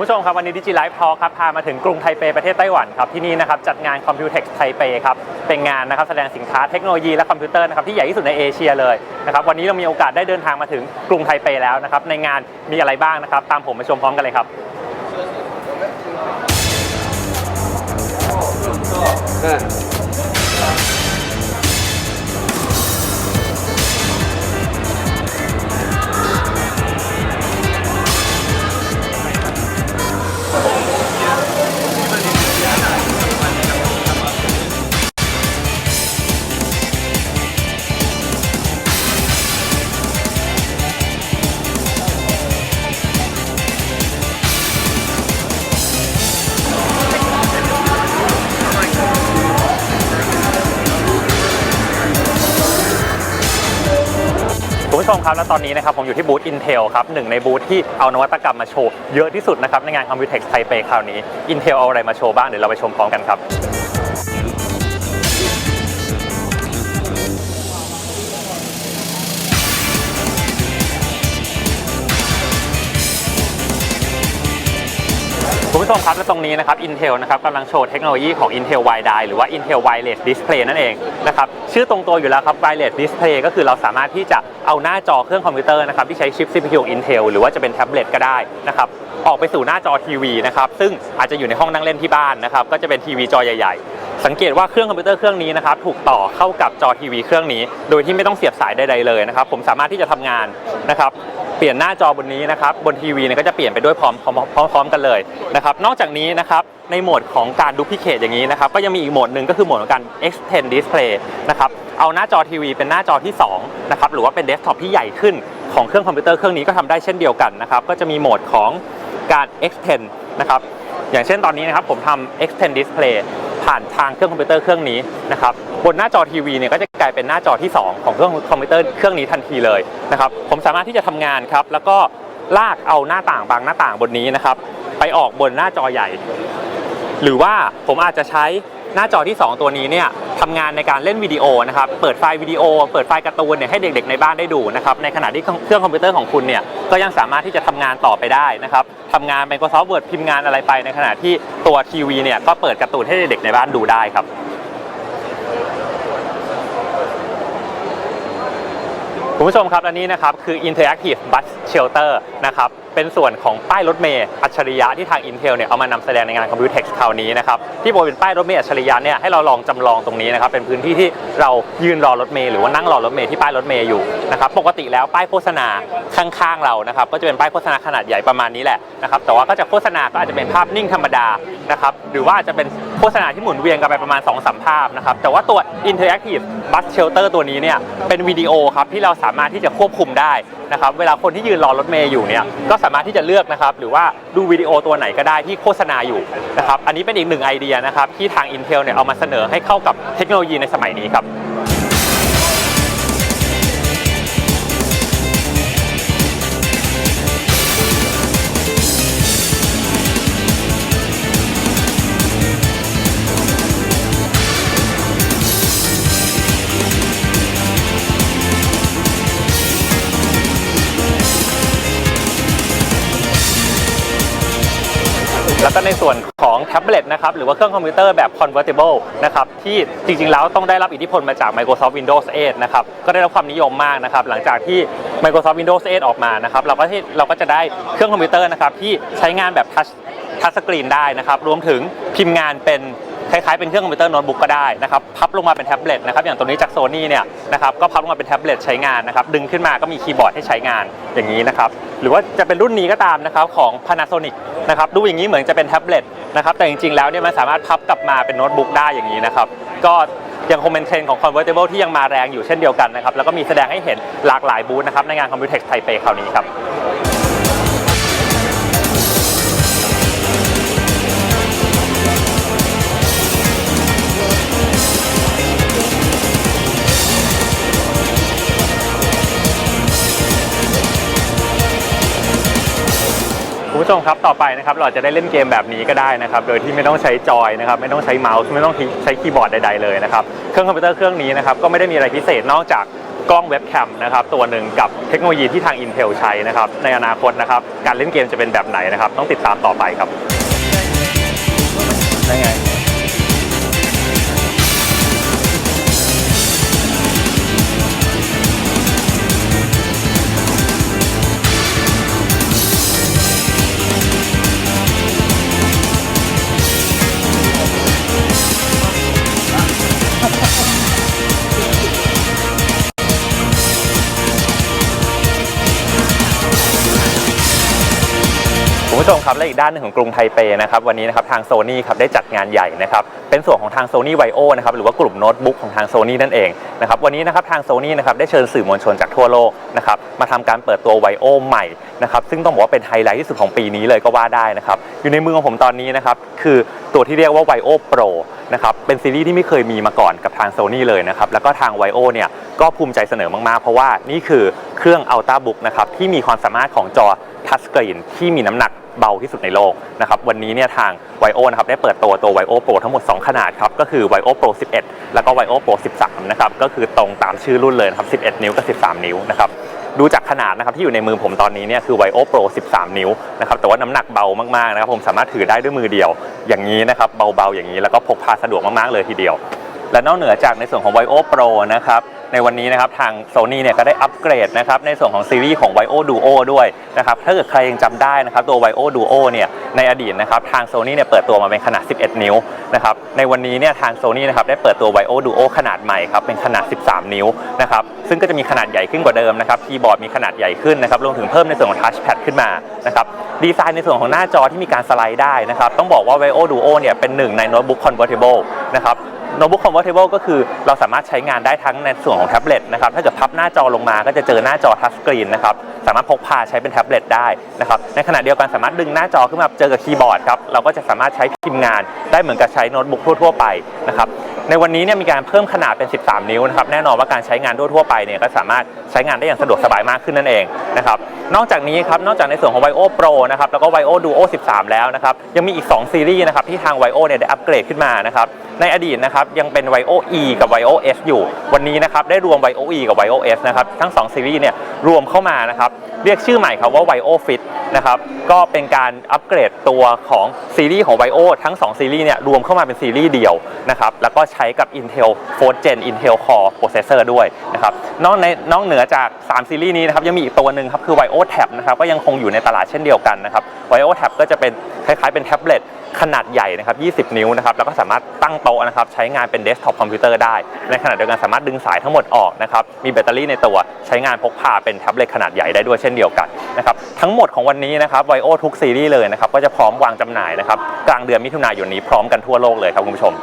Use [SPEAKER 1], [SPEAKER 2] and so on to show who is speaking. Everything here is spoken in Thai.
[SPEAKER 1] คุณผู้ชมครับวันนี้ดิจิไลฟ์ทอครับพามาถึงกรุงไทเปประเทศไต้หวันครับที่นี่นะครับจัดงาน Computex ไทเปครับเป็นงานนะครับแสดงสินค้าเทคโนโลยีและคอมพิวเตอร์นะครับที่ใหญ่ที่สุดในเอเชียเลยนะครับวันนี้เรามีโอกาสได้เดินทางมาถึงกรุงไทเปแล้วนะครับในงานมีอะไรบ้างนะครับตามผมไปชมพร้อมกันเลยครับคุ ผู้ชมครับและตอนนี้นะครับผมอยู่ที่บูธ Intel ครับหนึ่งในบูธที่เอานวัตกรรมมาโชว์เยอะที่สุดนะครับในงาน Computex ไทเปคราวนี้ Intel เอาอะไรมาโชว์บ้างเดี๋ยวเราไปชมพร้อมกันครับ คุณผู้ชมครับและตรงนี้นะครับ Intel นะครับกำลังโชว์เทคโนโลยีของ Intel Wide หรือว่า Intel Wireless Display นั่นเองนะครับชื่อตรงตัวอยู่แล้วครับ Wireless Display ก็คือเราสามารถที่จะเอาหน้าจอเครื่องคอมพิวเตอร์นะครับที่ใช้ชิป CPU ของ Intel หรือว่าจะเป็นแท็บเล็ตก็ได้นะครับออกไปสู่หน้าจอทีวีนะครับซึ่งอาจจะอยู่ในห้องนั่งเล่นที่บ้านนะครับก็จะเป็นทีวีจอใหญ่ๆ สังเกตว่าเครื่องคอมพิวเตอร์เครื่องนี้นะครับถูกต่อเข้ากับจอทีวีเครื่องนี้ โดยที่ไม่ต้องเสียบสายใดๆเลยนะครับผมสามารถที่จะทำงานนะครับ เปลี่ยนหน้าจอบนนี้นะครับบนทีวีเนี่ยก็จะเปลี่ยนไปด้วยพร้อมพร้อมพร้อมกันเลยนะครับนอกจากนี้นะครับในโหมดของการดูพิเคทอย่างนี้นะครับก็ยังมีอีกโหมดหนึ่งก็คือโหมดของการ extend display นะครับเอาหน้าจอทีวีเป็นหน้าจอที่2นะครับหรือว่าเป็นเดสก์ท็อปที่ใหญ่ขึ้นของเครื่องคอมพิวเตอร์เครื่องนี้ก็ทำได้เช่นเดียวกันนะครับก็จะมีโหมดของการ extend นะครับอย่างเช่นตอนนี้นะครับผมทำ extend display ผ่านทางเครื่องคอมพิวเตอร์เครื่องนี้นะครับ บนหน้าจอทีวีเนี่ยก็จะกลายเป็นหน้าจอที่ 2 ของเครื่องคอมพิวเตอร์เครื่องนี้ทันทีเลยนะครับผมสามารถที่จะทำงานครับแล้วก็ลากเอาหน้าต่างบางหน้าต่างบนนี้นะครับไปออกบนหน้าจอใหญ่ หรือว่าผมอาจจะใช้หน้าจอที่ 2 ตัวนี้เนี่ยทำงานในการเล่นวิดีโอนะครับ เปิดไฟล์วิดีโอ เปิดไฟล์การ์ตูนเนี่ยให้เด็กๆในบ้านได้ดูนะครับ ในขณะที่เครื่องคอมพิวเตอร์ของคุณเนี่ยก็ยังสามารถที่จะทำงานต่อไปได้นะครับทำงาน Microsoft Word พิมพ์งานอะไรไป ในขณะที่ตัวทีวีเนี่ยก็เปิดการ์ตูนให้เด็กๆในบ้านดูได้ครับ คุณผู้ชมครับและนี่นะครับคือ Interactive Bus Shelter นะครับเป็นส่วนของป้ายรถเมล์อัจฉริยะที่ทาง Intel เนี่ยเอามานำแสดงในงาน Computex คราวนี้นะครับที่บอกเป็นป้ายรถเมล์อัจฉริยะเนี่ยให้เราลองจำลองตรงนี้นะครับเป็นพื้นที่ที่เรายืนรอรถเมล์หรือว่านั่งรอรถเมล์ที่ป้ายรถเมล์อยู่นะครับปกติแล้วป้ายโฆษณาข้างๆเรานะครับก็จะเป็นป้ายโฆษณาขนาดใหญ่ประมาณนี้แหละนะครับแต่ว่าก็จะโฆษณาก็อาจจะเป็นภาพนิ่งธรรมดานะครับหรือว่าอาจจะเป็น โฆษณาที่หมุนเวียนกันไปประมาณ2อสภาพนะครับ แต่ว่าตัว Interactive Bus Shelter ตัวนี้เนี่ยเป็นวิดีโอครับที่เราสามารถที่จะควบคุมได้นะครับเวลาคนที่ยืนรอรถเมย์อยู่เนี่ยก็สามารถที่จะเลือกนะครับหรือว่าดูวิดีโอตัวไหนก็ได้ที่โฆษณาอยู่นะครับอันนี้เป็นอีกหนึ่งไอเดียนะครับที่ทาง Intel เนี่ยเอามาเสนอให้เข้ากับเทคโนโลยีในสมัยนี้ครับ แล้วก็ในส่วนของแท็บเล็ตนะครับหรือว่าเครื่องคอมพิวเตอร์แบบ convertible นะครับที่จริงๆ แล้วต้องได้รับอิทธิพลมาจาก Microsoft Windows 8 นะครับก็ได้รับความนิยมมากนะครับหลังจากที่ Microsoft Windows 8 ออกมานะครับเราก็ที่เราก็จะได้เครื่องคอมพิวเตอร์นะครับที่ใช้งานแบบทัชทัชสกรีนได้นะครับรวมถึงพิมพ์งานเป็น คล้ายๆเป็นเครื่องคอมพิวเตอร์โน้ตบุ๊กก็ได้นะครับพับลงมาเป็นแท็บเล็ตนะครับอย่างตัวนี้จากโซนี่เนี่ยนะครับก็พับลงมาเป็นแท็บเล็ตใช้งานนะครับดึงขึ้นมาก็มีคีย์บอร์ดให้ใช้งานอย่างนี้นะครับหรือว่าจะเป็นรุ่นนี้ก็ตามนะครับของ Panasonic นะครับดูอย่างนี้เหมือนจะเป็นแท็บเล็ตนะครับแต่จริงๆแล้วเนี่ยมันสามารถพับกลับมาเป็นโน้ตบุ๊กได้อย่างนี้นะครับก็ยังคงเป็นเทรนด์ของ convertible ที่ยังมาแรงอยู่เช่นเดียวกันนะครับแล้วก็มีแสดงให้เห็นหลากหลายบูธนะครับในงาน Computex Taipei คราวนี้ครับ ผู้ชมครับต่อไปนะครับเราจจะได้เล่นเกมแบบนี้ก็ได้นะครับโดยที่ไม่ต้องใช้จอยนะครับไม่ต้องใช้เมาส์ไม่ต้องใช้คีย์บอร์ดใดๆเลยนะครับเครื่องคอมพิวเตอร์เครื่องนี้นะครับก็ไม่ได้มีอะไรพิเศษนอกจากกล้องเว็บแคมนะครับตัวหนึ่งกับเทคโนโลยีที่ทาง Intel ใช้นะครับในอนาคตนะครับการเล่นเกมจะเป็นแบบไหนนะครับต้องติดตามต่อไปครับได้ไง ผู้ชมครับและอีกด้านหนึ่งของกรุงไทเปนะครับวันนี้นะครับทางโซนี่ครับได้จัดงานใหญ่นะครับเป็นส่วนของทางโซนี่ไวโอนะครับหรือว่ากลุ่มโน้ตบุ๊กของทางโซนี่นั่นเองนะครับวันนี้นะครับทางโซนี่นะครับได้เชิญสื่อมวลชนจากทั่วโลกนะครับมาทำการเปิดตัวไวโอใหม่นะครับซึ่งต้องบอกว่าเป็นไฮไลท์ที่สุดของปีนี้เลยก็ว่าได้นะครับอยู่ในมือของผมตอนนี้นะครับคือตัวที่เรียกว่าไวโอโปรนะครับเป็นซีรีส์ที่ไม่เคยมีมาก่อนกับทางโซนี่เลยนะครับแล้วก็ทางไวโอเนี่ยก็ภูมิใจเสนอมากๆ เพราะว่านี่คือเครื่อง Ultra Book นะครับที่มีความสามารถของจอทัชสกรีนที่มีน้ำหนัก เบาที่สุดในโลกนะครับวันนี้เนี่ยทาง v i o นะครับได้เปิดตัวตัว v i o Pro ทั้งหมด 2 ขนาดครับก็คือ v i o Pro 11 แล้วก็ v i o Pro 13นะครับก็คือตรงตามชื่อรุ่นเลยครับ11 นิ้วกับ 13 นิ้วนะครับดูจากขนาดนะครับที่อยู่ในมือผมตอนนี้เนี่ยคือ v i o Pro 13 นิ้วนะครับแต่ว่าน้ำหนักเบามากๆนะครับผมสามารถถือได้ด้วยมือเดียว อย่างนี้นะครับเบาๆอย่างนี้แล้วก็พกพาสะดวกมากๆเลยทีเดียว และนอกเหนือจากในส่วนของ Vio Pro นะครับ ในวันนี้นะครับทาง Sony เนี่ยก็ได้อัปเกรดนะครับในส่วนของซีรีส์ของ Vio Duo ด้วยนะครับถ้าเกิดใครยังจำได้นะครับตัว Vio Duo เนี่ยในอดีตนะครับทาง Sony เนี่ยเปิดตัวมาเป็นขนาด 11 นิ้วนะครับในวันนี้เนี่ยทาง Sony นะครับได้เปิดตัว Vio Duo ขนาดใหม่ครับเป็นขนาด 13 นิ้วนะครับซึ่งก็จะมีขนาดใหญ่ขึ้นกว่าเดิมนะครับคีย์บอร์ดมีขนาดใหญ่ขึ้นนะครับรวมถึงเพิ่มในส่วนของ Touch Pad ขึ้นมานะครับดีไซน์ในส่วนของหน้าจอที่มีการสไลด์ได้นะครับต้องบอกว่า Vio Duo เนี่ยเป็นหนึ่งในโน้ตบุ๊ก convertible นะครับ โน้ตบุ๊ก convertible ก็คือเราสามารถใช้งานได้ทั้งในส่วนของแท็บเล็ตนะครับถ้าเกิดพับหน้าจอลงมาก็จะเจอหน้าจอทัชสกรีนนะครับสามารถพกพาใช้เป็นแท็บเล็ตได้นะครับในขณะเดียวกันสามารถดึงหน้าจอขึ้นมาเจอกับคีย์บอร์ดครับเราก็จะสามารถใช้พิมพ์งานได้เหมือนกับใช้โน้ตบุ๊กทั่ว ๆ ไปนะครับในวันนี้เนี่ยมีการเพิ่มขนาดเป็น 13 นิ้วนะครับแน่นอนว่าการใช้งานทั่วๆไปเนี่ยก็สามารถใช้งานได้อย่างสะดวกสบายมากขึ้นนั่นเองนะครับ นอกจากนี้ครับนอกจากในส่วนของ Vio Pro นะครับแล้วก็ Vio Duo 13 แล้วนะครับยังมีอีก 2 ซีรีส์นะครับที่ทาง Vio เนี่ยได้อัปเกรดขึ้นมานะครับในอดีตนะครับยังเป็น Vio E กับ Vio S อยู่ วันนี้นะครับได้รวม Vio E กับ Vio S นะครับทั้ง 2 ซีรีส์เนี่ยรวมเข้ามานะครับเรียกชื่อใหม่ครับว่า Vio Fit นะครับก็เป็นการอัปเกรดตัวของซีรีส์ของ Vio ทั้ง 2 ซีรีส์เนี่ยรวมเข้ามาเป็นซีรีส์เดียวนะครับแล้วก็ใช้กับ Intel 4th Gen Intel Core Processor ด้วยนะครับ นอกในนอกเหนือจาก 3 ซีรีส์นี้นะครับยังมีอีกตัวหนึ่งครับคือ Vio Tab นะครับก็ยังคงอยู่ในตลาดเช่นเดียวกันนะครับ Vio Tab ก็จะเป็นคล้ายๆเป็นแท็บเล็ตขนาดใหญ่นะครับ 20 นิ้วนะครับแล้วก็สามารถตั้งโต๊ะนะครับใช้งานเป็นเดสก์ท็อปคอมพิวเตอร์ได้ ในขณะเดียวกันสามารถดึงสายทั้งหมดออกนะครับมีแบตเตอรี่ในตัวใช้งานพกพาเป็นแท็บเล็ตขนาดใหญ่ได้ด้วยเช่นเดียวกันนะครับทั้งหมดของวันนี้นะครับ Vio ทุกซีรีส์เลยนะครับก็จะพร้อมวางจำหน่ายนะครับกลางเดือนมิถุนายนนี้พร้อมกันทั่วโลกเลยครับคุณผู้ชม